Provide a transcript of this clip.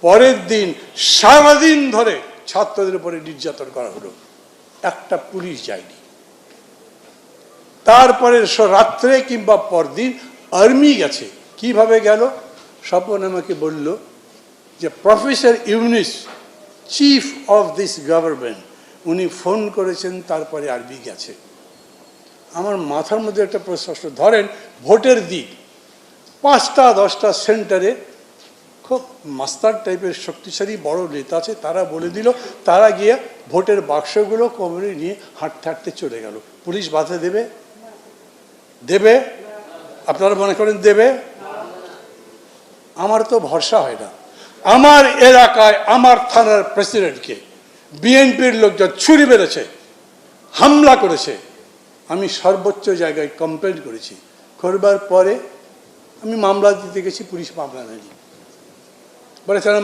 পরের দিন সারাদিন ধরে ছাত্রদের উপরে নির্যাতন করা হলো। একটা পুলিশ যায়নি। তারপরে রাত্রে কিংবা পরদিন আর্মি গেছে। কীভাবে গেল? স্বপন আমাকে বলল যে professor Yunus, chief of this government, উনি ফোন করেছেন, তারপরে আর্মি গেছে। আমার মাথার মধ্যে একটা প্রশ্ন ধরেন ভোটের দিক পাঁচটা দশটা সেন্টারে খুব মাস্তার টাইপের শক্তিশালী বড় নেতা আছে, তারা বলে দিল, তারা গিয়ে ভোটের বাক্সগুলো কোমরে নিয়ে হাঁটতে হাঁটতে চলে গেল। পুলিশ বাধা দেবে? দেবে? আপনারা মনে করেন দেবে? আমার তো ভরসা হয় না। আমার এলাকায়, আমার থানার প্রেসিডেন্টকে বিএনপির লোকজন ছুরি মেরেছে, হামলা করেছে। আমি সর্বোচ্চ জায়গায় কমপ্লেন করেছি। করবার পরে আমি মামলা দিতে গেছি, পুলিশ মামলা নেয়নি। বলেছিলাম